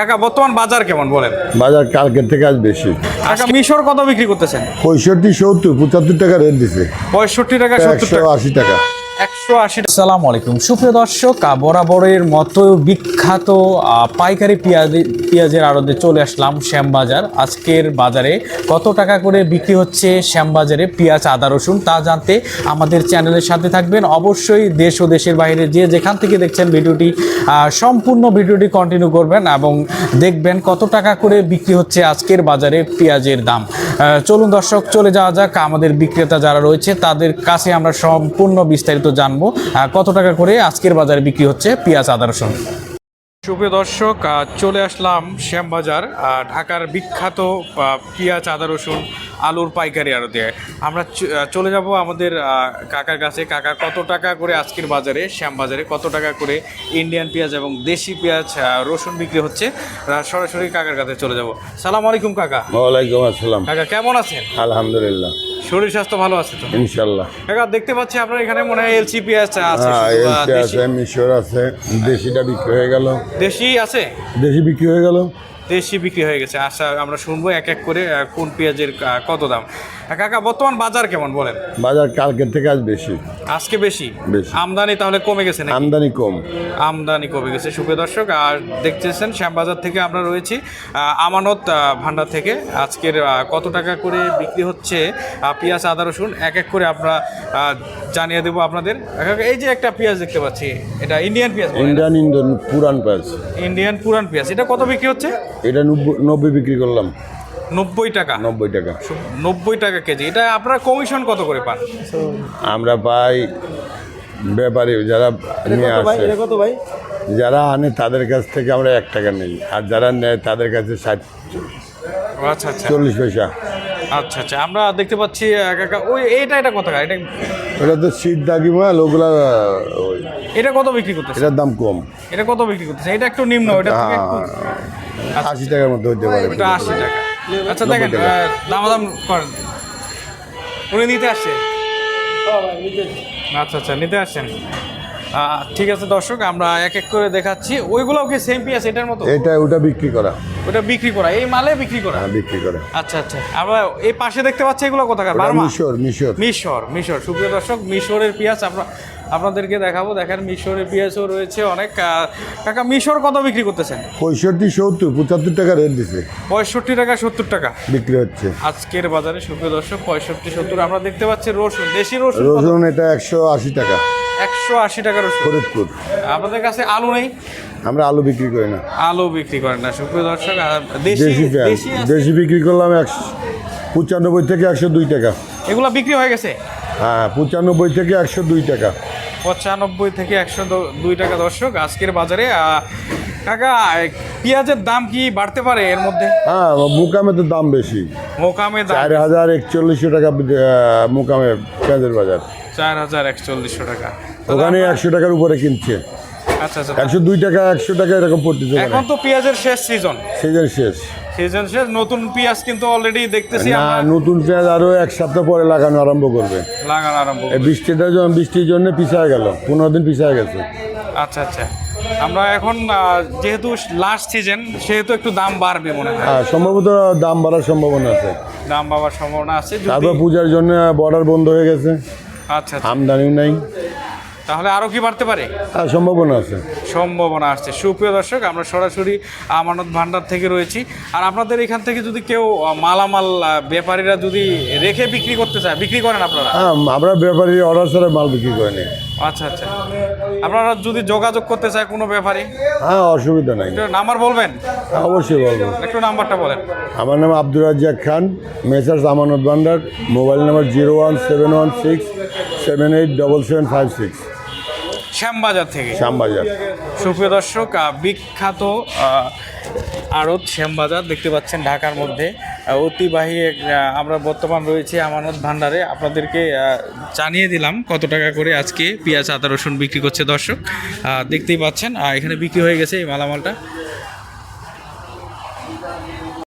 কাকা বর্তমান বাজার কেমন বলেন? বাজার কালকের থেকে আজ বেশি। কাকা মিশর কত বিক্রি করতেছেন? পঁয়ষট্টি সত্তর পঁচাত্তর টাকা রেট দিছে। পঁয়ষট্টি টাকা সত্তর টাকা। আশি টাকা। একশো আশি সালাম আলাইকুম। সুপ্রিয় দর্শক বরাবরের মতো বিখ্যাত পাইকারি পেঁয়াজ পেঁয়াজের আড়তে চলে আসলাম শ্যামবাজার। আজকের বাজারে কত টাকা করে বিক্রি হচ্ছে শ্যামবাজারে পেঁয়াজ, আদা, রসুন, তা জানতে আমাদের চ্যানেলের সাথে থাকবেন। অবশ্যই দেশ ও দেশের বাইরে যে যেখান থেকে দেখছেন ভিডিওটি সম্পূর্ণ ভিডিওটি কন্টিনিউ করবেন এবং দেখবেন কত টাকা করে বিক্রি হচ্ছে আজকের বাজারে পেঁয়াজের দাম। চলুন দর্শক, চলে যাওয়া যাক। আমাদের বিক্রেতা যারা রয়েছে, তাদের কাছে আমরা সম্পূর্ণ বিস্তারিত জানব আহ, কত টাকা করে আজকের বাজারে বিক্রি হচ্ছে পেঁয়াজ আদা রসুন? সুপ্রিয় দর্শক আহ, চলে আসলাম শ্যামবাজার আহ, ঢাকার বিখ্যাত পেঁয়াজ আদা রসুন আলুর পাইকারি আড়তে। আমরা চলে যাব আমাদের কাকার কাছে। কাকা কত টাকা করে আজকের বাজারে শ্যামবাজারে কত টাকা করে ইন্ডিয়ান পেঁয়াজ এবং দেশি পেঁয়াজ রসুন বিক্রি হচ্ছে? সরাসরি কাকার কাছে চলে যাব। সালাম আলাইকুম কাকা। ওয়ালাইকুম আসসালাম। কাকা কেমন আছেন? আলহামদুলিল্লাহ। শরীর স্বাস্থ্য ভালো আছে তো? ইনশাল্লাহ। কাকা দেখতে পাচ্ছি আপনার এখানে মনে হয় এলসি পেঁয়াজ আছে হ্যাঁ এলসি আছে মিশর আছে দেশিটা বিক্রি হয়ে গেল। দেশি আছে? দেশি বিক্রি হয়ে গেল। দেশি বিক্রি হয়ে গেছে। আশা আমরা শুনব এক এক করে কোন পেঁয়াজের কত দাম। কাকা বর্তমান বাজার কেমন বলেন? বাজার কালকের থেকে আজ বেশি। আজকে বেশি। আমদানি তাহলে কমে গেছে নাকি? আমদানি কম। আমদানি কমে গেছে সুপ্রিয় দর্শক। আর দেখতেছেন শ্যামবাজার থেকে আমরা রয়েছি আমানত ভান্ডার থেকে। আজকের কত টাকা করে বিক্রি হচ্ছে পেঁয়াজ আদা রসুন? এক এক করে আমরা জানিয়ে দেবো আপনাদের। এই যে একটা পেঁয়াজ দেখতে পাচ্ছি এটা ইন্ডিয়ান পেঁয়াজ ইন্ডিয়ান ইন্ডিয়ান পুরান পাঁচ ইন্ডিয়ান পুরান পেঁয়াজ এটা কত বিক্রি হচ্ছে? এটা নব্বই নব্বই বিক্রি করলাম। নব্বই টাকা? নব্বই টাকা। নব্বই টাকা কেজি। এটা আপনারা কমিশন কত করে পান? আমরা পাই ব্যাপারী যারা নিয়ে আসে। যারা আনে তাদের কাছ থেকে আমরা এক টাকা নেই। আর যারা নেয় তাদের কাছে ষাট আচ্ছা আচ্ছা। চল্লিশ পয়সা। আচ্ছা আচ্ছা। আমরা দেখতে পাচ্ছি কাকা ওই এটা এটা কত টাকা? এটা ওটা তো শীত দাগি মাল ওগুলা ওই। এটা কত বিক্রি করতেছে এটার দাম কম। এটা কত বিক্রি করতেছে এটা একটু নিম্ন এটা থেকে একটু আশি টাকার মধ্যে হইতে পারে। এটা আশি টাকা। আচ্ছা দেখেন দামাদাম করেন। উনি নিতে আসছে। আচ্ছা আচ্ছা নিতে আসছেন। ঠিক আছে দর্শক আমরা এক এক করে দেখাচ্ছি। ওইগুলোও কি সেম পিয়াস এটার মতো? এটা ওটা বিক্রি করা। ওটা বিক্রি করা এই মালে বিক্রি করা? হ্যাঁ বিক্রি করে। আচ্ছা আচ্ছা। আমরা এই পাশে দেখতে পাচ্ছি এগুলো কোথাকার? বার্মা? মিশর মিশর। মিশর মিশর। সুপ্রিয় দর্শক মিশরের পেঁয়াজ আমরা আপনাদেরকে দেখাবো। দেখেন মিশরের পেঁয়াজও রয়েছে অনেক। কাকা মিশর কত বিক্রি করতেছেন? পঁয়ষট্টি সত্তর পঁচাত্তর টাকা রেট দিছে। পঁয়ষট্টি টাকা সত্তর টাকা? বিক্রি হচ্ছে। আজকের বাজারে সুপ্রিয় দর্শক পঁয়ষট্টি সত্তর আমরা দেখতে পাচ্ছি রসুন দেশি রসুন রসুন এটা একশো আশি টাকা। একশো আশি টাকা রসুন ফরিদপুর। আপনাদের কাছে আলু নেই? আমরা আলু বিক্রি করি না। আলু বিক্রি করেন না সুপ্রিয় দর্শক দেশি দেশি বিক্রি করলাম একশো পঁচানব্বই থেকে একশো দুই টাকা। এগুলো বিক্রি হয়ে গেছে? হ্যাঁ পঁচানব্বই থেকে একশো দুই টাকা। পঁচানব্বই থেকে একশো দুই টাকা দর্শক আজকের বাজারে কাকা পেঁয়াজের দাম কি বাড়তে পারে এর মধ্যে? হ্যাঁ মুকামে তো দাম বেশি। মোকামে চার হাজার একচল্লিশশো টাকা মুকামে পেঁয়াজের বাজার। চার হাজার একচল্লিশশো টাকা। ওখানে একশো টাকার উপরে কিনছে। আচ্ছা আচ্ছা। একশো দুই টাকা একশো টাকা এরকম পড়তেছে এখন তো পেঁয়াজের শেষ সিজন সিজন শেষ। সিজন শেষ নতুন পেঁয়াজ কিন্তু অলরেডি দেখতেছি না আমরা। নতুন পেঁয়াজ আরও এক সপ্তাহ পরে লাগানো আরম্ভ করবে। লাগানো আরম্ভ বৃষ্টিটা যখন বৃষ্টির জন্য পিছায় গেল পনেরো দিন পিছায় গেছে। আচ্ছা আচ্ছা। আমরা এখন যেহেতু লাস্ট সিজন সেহেতু একটু দাম বাড়বে মনে হয়। হ্যাঁ সম্ভবত দাম বাড়ার সম্ভাবনা আছে। দাম বাড়ার সম্ভাবনা আছে তারপর পূজার জন্য বর্ডার বন্ধ হয়ে গেছে। আচ্ছা আচ্ছা। আমদানিও নাই। তাহলে আরও কি বাড়তে পারে? সম্ভাবনা আছে। সম্ভাবনা আসছে। সুপ্রিয় দর্শক আমরা সরাসরি আমানত ভান্ডার থেকে রয়েছি। আর আপনাদের এখান থেকে যদি কেউ মালামাল ব্যাপারীরা যদি রেখে বিক্রি করতে চায় বিক্রি করেন আপনারা? হ্যাঁ আমরা ব্যাপারী অর্ডার ছাড়া মাল বিক্রি করে নিই আচ্ছা আচ্ছা। আপনারা যদি যোগাযোগ করতে চায় কোনো ব্যাপারী? হ্যাঁ অসুবিধা নাই। একটু নাম্বার বলবেন? হ্যাঁ, অবশ্যই বলব। একটু নাম্বারটা বলেন। আমার নাম Abdur Razzak Khan Messrs Amanat Bhandar mobile number zero one seven one six seven eight double seven five six. Shyambazar থেকে। শ্যামবাজার। সুপ্রিয় দর্শক বিখ্যাত আড়ত শ্যামবাজার দেখতে পাচ্ছেন ঢাকার মধ্যে। এক, আমরা বর্তমান রয়েছে আমানত ভান্ডারে। আপনাদেরকে জানিয়ে দিলাম কত টাকা করে আজকে পেঁয়াজ আদা রসুন বিক্রি করছে দর্শক। দেখতেই পাচ্ছেন এখানে বিক্রি হয়ে গেছে এই মালামালটা।